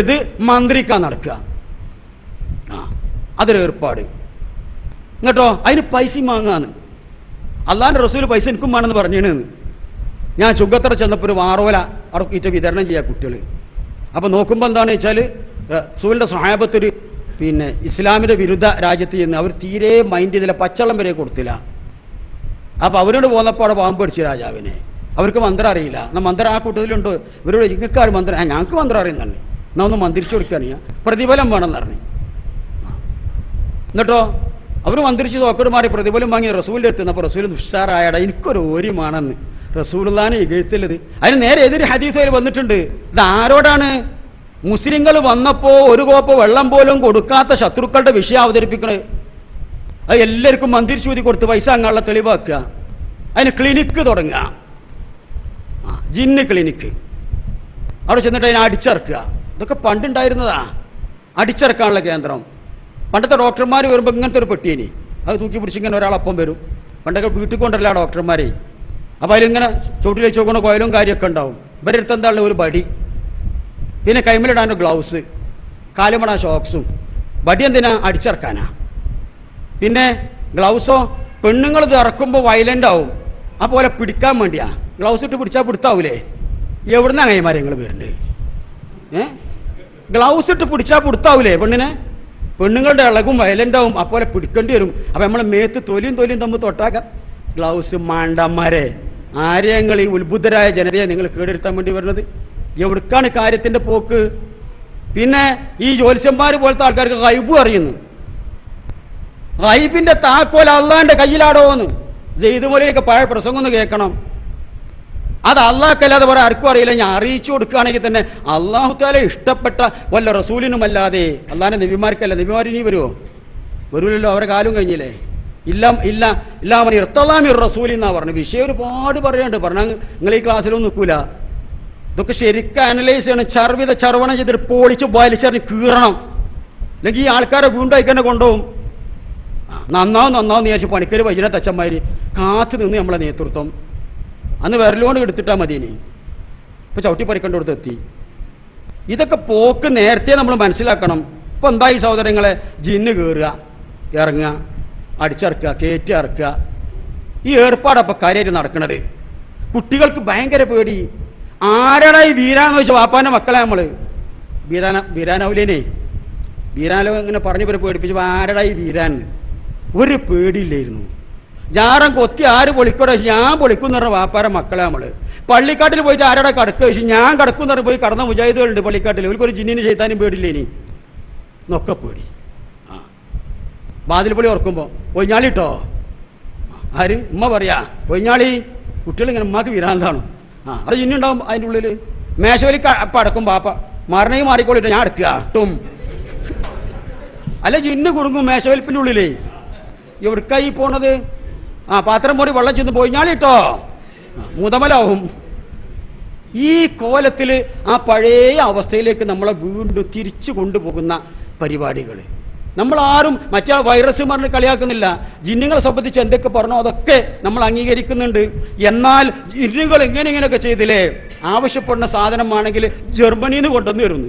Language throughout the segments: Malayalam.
ഇത് മന്ത്രിക്കാൻ നടക്കുക. ആ അതൊരു ഏർപ്പാട്. എന്നിട്ടോ അതിന് പൈസ വാങ്ങാന്ന്. അള്ളാന്റെ റസൂൽ പൈസ എനിക്കും വേണമെന്ന് പറഞ്ഞേന്ന് ഞാൻ ചുങ്കത്തറ ചെന്നപ്പോൾ ഒരു വാറോല അടക്കിയിട്ട് വിതരണം ചെയ്യാം കുട്ടികൾ അപ്പൊ നോക്കുമ്പോൾ എന്താണെന്ന് വെച്ചാൽ റസൂലിന്റെ സഹാബത്തൊരു പിന്നെ ഇസ്ലാമിന്റെ വിരുദ്ധ രാജ്യത്ത് ചെന്ന് അവർ തീരെ മൈൻഡ് ചെയ്തില്ല പച്ചവെള്ളം വരെ കൊടുത്തില്ല. അപ്പൊ അവരോട് പോന്നപ്പോൾ അവിടെ പാമ്പ് പിടിച്ചു രാജാവിനെ. അവർക്ക് മന്ത്രം അറിയില്ല. എന്നാൽ മന്ത്രം ആ കൂട്ടത്തിലുണ്ട്. ഇവരോട് ഇങ്ങക്കാർ മന്ത്രം? ഞങ്ങൾക്ക് മന്ത്രം അറിയുന്നുണ്ട്. എന്നാ ഒന്ന് മന്ത്രിച്ചു കൊടുക്കുകയാണ് ഞാൻ പ്രതിഫലം വേണമെന്ന് പറഞ്ഞു. എന്നിട്ടോ? അവർ മന്ത്രിച്ച് തോക്കട് മാറി പ്രതിഫലം വാങ്ങി റസൂലിന്റെ എത്തുന്നപ്പോൾ റസൂൽ ഉഷാറായട എനിക്കൊരു ഓരിമാണെന്ന് റസൂലുള്ളാനെ ഇകഴ്ത്തല്ലത് അതിന് നേരെ എതിര് ഹദീസയിൽ വന്നിട്ടുണ്ട്? ഇത് ആരോടാണ്? മുസ്ലിങ്ങൾ വന്നപ്പോൾ ഒരു കോപ്പ് വെള്ളം പോലും കൊടുക്കാത്ത ശത്രുക്കളുടെ വിഷയം അവതരിപ്പിക്കണേ. അത് എല്ലാവർക്കും മന്ദിരിച്ചൂതി കൊടുത്ത് പൈസ അങ്ങാനുള്ള തെളിവാക്കുക. അതിന് ക്ലിനിക്ക് തുടങ്ങുക. ജിന്ന് ക്ലിനിക്ക് അവിടെ ചെന്നിട്ട് അതിനെ അടിച്ചിറക്കുക. ഇതൊക്കെ പണ്ടുണ്ടായിരുന്നതാ. അടിച്ചിറക്കാനുള്ള കേന്ദ്രം. പണ്ടത്തെ ഡോക്ടർമാർ വരുമ്പോൾ ഇങ്ങനത്തെ ഒരു പെട്ടിയേനി. അത് തൂക്കി പിടിച്ച് ഇങ്ങനെ ഒരാളപ്പം വരും. പണ്ടൊക്കെ വീട്ടിൽ കൊണ്ടല്ല ഡോക്ടർമാരെ? അപ്പോൾ അതിലിങ്ങനെ ചുവട്ടിൽ വെച്ച് നോക്കുന്ന കോയിലും കാര്യമൊക്കെ ഉണ്ടാവും. ഇവരുടെ അടുത്ത് എന്താണ് ഒരു ബടി. പിന്നെ കൈമിലിടാൻ ഗ്ലൗസ്. കാലുമണ ഷോക്സും. ബടി എന്തിനാ? അടിച്ചിറക്കാനാ. പിന്നെ ഗ്ലൗസോ? പെണ്ണുങ്ങൾ ഇത് ഇറക്കുമ്പോൾ വയലന്റ് ആവും. അപ്പോൾ പിടിക്കാൻ വേണ്ടിയാ. ഗ്ലൗസ് ഇട്ട് പിടിച്ചാൽ പിടുത്താവൂലേ? എവിടുന്നാണ് കൈമാറി നിങ്ങൾ വരുന്നത്? ഏ? ഗ്ലൗസ് ഇട്ട് പിടിച്ചാൽ പിടുത്താവൂലേ പെണ്ണിനെ? പെണ്ണുങ്ങളുടെ ഇളകും വയലന്റാവും അപ്പോലെ പിടിക്കേണ്ടി വരും. അപ്പൊ നമ്മളെ മേത്ത് തൊലിയും തൊലിയും തമ്മിൽ തൊട്ടാക്കാം. ഗ്ലൗസ് മാണ്ടന്മാരെ ആരെയങ്ങൾ ഈ ഉത്ബുദ്ധരായ ജനതയെ നിങ്ങൾ കേടെടുത്താൻ വേണ്ടി വരുന്നത്. എവിടുക്കാണ് കാര്യത്തിന്റെ പോക്ക്? പിന്നെ ഈ ജ്യോത്സ്യന്മാർ പോലത്തെ ആൾക്കാർക്ക് കൈബും അറിയുന്നു. റൈബിന്റെ താക്കോൽ അള്ളാന്റെ കയ്യിലാടോ എന്ന് ജെയ്തുമൊലിയൊക്കെ പഴയ പ്രസംഗം ഒന്ന് കേൾക്കണം. അത് അള്ളാഹ്ക്കല്ലാതെ വേറെ ആർക്കും അറിയില്ല. ഞാൻ അറിയിച്ചു കൊടുക്കുകയാണെങ്കിൽ തന്നെ അള്ളാഹുത്താലെ ഇഷ്ടപ്പെട്ട വല്ല റസൂലിനുമല്ലാതെ അള്ളാഹിനെ നബിമാർക്കല്ല. നബിമാർ ഇനി വരുമോ വരൂലല്ലോ അവരെ കാലം കഴിഞ്ഞില്ലേ? ഇല്ല ഇല്ല ഇല്ല അവൻ ഇർത്തലാമി റസൂലി എന്നാ പറഞ്ഞു. വിഷയം ഒരുപാട് പറയാണ്ട് പറഞ്ഞാൽ നിങ്ങൾ ഈ ക്ലാസ്സിലൊന്നും നിൽക്കൂല. ഇതൊക്കെ ശരിക്കും അനലൈസ് ചെയ്യണം. ചർവിത ചർവണം ചെയ്തിട്ട് പൊളിച്ച് വലിച്ചെറിഞ്ഞ് കീറണം. അല്ലെങ്കിൽ ഈ ആൾക്കാരെ വീണ്ടായി തന്നെ കൊണ്ടുപോകും. നന്നാവും നന്നാവും വിചാരിച്ച് പണിക്കര് വൈകുന്ന തച്ചന്മാര് കാത്തു നിന്ന് നമ്മളെ നേതൃത്വം. അന്ന് വിരലുകൊണ്ട് എടുത്തിട്ടാ മതിയെ ഇപ്പോൾ ഇപ്പൊ ചവിട്ടി പറിക്കേണ്ടടുത്ത് എത്തി. ഇതൊക്കെ പോക്ക് നേരത്തെ നമ്മൾ മനസ്സിലാക്കണം. ഇപ്പൊ എന്തായി സഹോദരങ്ങളെ? ജിന്ന് കയറുക ഇറങ്ങുക അടിച്ചിറക്കുക കയറ്റി ഇറക്കുക. ഈ ഏർപ്പാടപ്പൊ കാര്യമായിട്ട് നടക്കുന്നത് കുട്ടികൾക്ക് ഭയങ്കര പേടി. ആരടാ ഈ വീരാന്ന് വെച്ചാൽ വാപ്പാന്റെ മക്കളെ നമ്മൾ വീരാന വീരാനൗലേനെ വീരാനോ ഇങ്ങനെ പറഞ്ഞു പേര് പേടിപ്പിച്ചു ആരടാ ഈ വീരാൻ? ഒരു പേടിയില്ലായിരുന്നു. ജാറം കൊത്തി ആര് പൊളിക്കടോ ഞാൻ പൊളിക്കുന്ന പറഞ്ഞ വാപ്പാര മക്കളെ നമ്മൾ. പള്ളിക്കാട്ടിൽ പോയിട്ട് ആരുടെ കടക്കുക വെച്ച് ഞാൻ കടക്കും പറഞ്ഞ് പോയി കടന്ന മുജാഹിദുകളുണ്ട് പള്ളിക്കാട്ടിൽ ഒരു ജിന്നിന് ചെയ്താനും പേടില്ലേനി നൊക്കെ പേടി. ആ. ബാതിൽപ്പള്ളി ഓർക്കുമ്പോൾ ഒയ്ഞ്ഞാളിട്ടോ ആര്? ഉമ്മ പറയാ ഒയ്ഞ്ഞാളി കുട്ടികൾ ഇങ്ങനെ ഉമ്മക്ക് വിരാന്താണ് ആ. അത് ജിന്നുണ്ടാവും അതിന്റെ ഉള്ളിൽ മേശവലി അടക്കും പാപ്പ മരണയും മാറിക്കോളിട്ട് ഞാൻ അടക്കുക. ടും അല്ല ജിന്ന് കുടുങ്ങും മേശവലിപ്പിന്റെ ഉള്ളിലേ. എവിടുക്കായി പോണത്? ആ പാത്രം മൂടി വെള്ളം ചെന്ന് പോയി ഞാളിട്ടോ. മുതമലാവും ഈ കോലത്തിൽ ആ പഴയ അവസ്ഥയിലേക്ക് നമ്മളെ വീണ്ടും തിരിച്ചു കൊണ്ടുപോകുന്ന പരിപാടികൾ. നമ്മളാരും മറ്റേ വൈറസ് മറിഞ്ഞ് കളിയാക്കുന്നില്ല. ജിന്നുകളെ സംബന്ധിച്ച് എന്തൊക്കെ പറഞ്ഞോ അതൊക്കെ നമ്മൾ അംഗീകരിക്കുന്നുണ്ട്. എന്നാൽ ജിന്നുകൾ എങ്ങനെ ഇങ്ങനെയൊക്കെ ചെയ്തില്ലേ? ആവശ്യപ്പെടുന്ന സാധനമാണെങ്കിൽ ജർമ്മനിയിൽ നിന്ന് കൊണ്ടുവന്ന് വരുന്നു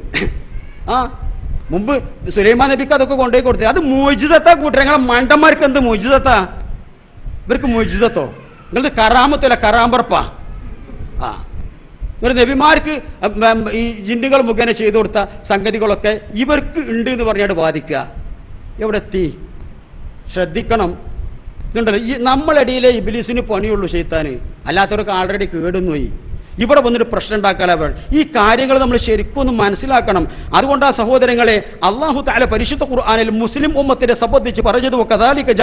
ആ മുമ്പ് സുലൈമാൻ നബിക്ക് അതൊക്കെ കൊണ്ടുപോയി കൊടുത്തത് അത് മോചിതത്താ കൂട്ടരെ. ഞങ്ങളെ മണ്ടന്മാർക്ക് എന്ത് മോചിതത്താ? ഇവർക്ക് മുജിതത്തോ നിങ്ങളുടെ കറാമത്തല്ല കറാമ്പറപ്പാ ആ. ഒരു നബിമാർക്ക് ഈ ജിന്നുകൾ മുഖേന ചെയ്തു കൊടുത്ത സംഗതികളൊക്കെ ഇവർക്ക് ഉണ്ട് എന്ന് പറഞ്ഞാണ് വാദിക്കുക. എവിടെ എത്തി? ശ്രദ്ധിക്കണം. ഇതുണ്ടല്ലോ ഈ നമ്മളിടയിലെ ഇബിലിസിന് പണിയുള്ളൂ ചെയ്ത്താന് അല്ലാത്തവർക്ക് ആൾറെഡി കേടുന്നുപോയി. ഇവിടെ വന്നിട്ട് പ്രശ്നം ഉണ്ടാക്കാലവൾ ഈ കാര്യങ്ങൾ നമ്മൾ ശരിക്കും ഒന്ന് മനസ്സിലാക്കണം. അതുകൊണ്ട് ആ സഹോദരങ്ങളെ അള്ളാഹു താല പരിശുദ്ധ ഖുർആാനിൽ മുസ്ലിം ഉമ്മത്തിനെ സംബന്ധിച്ച് പറഞ്ഞത് കഥാലിക്ക്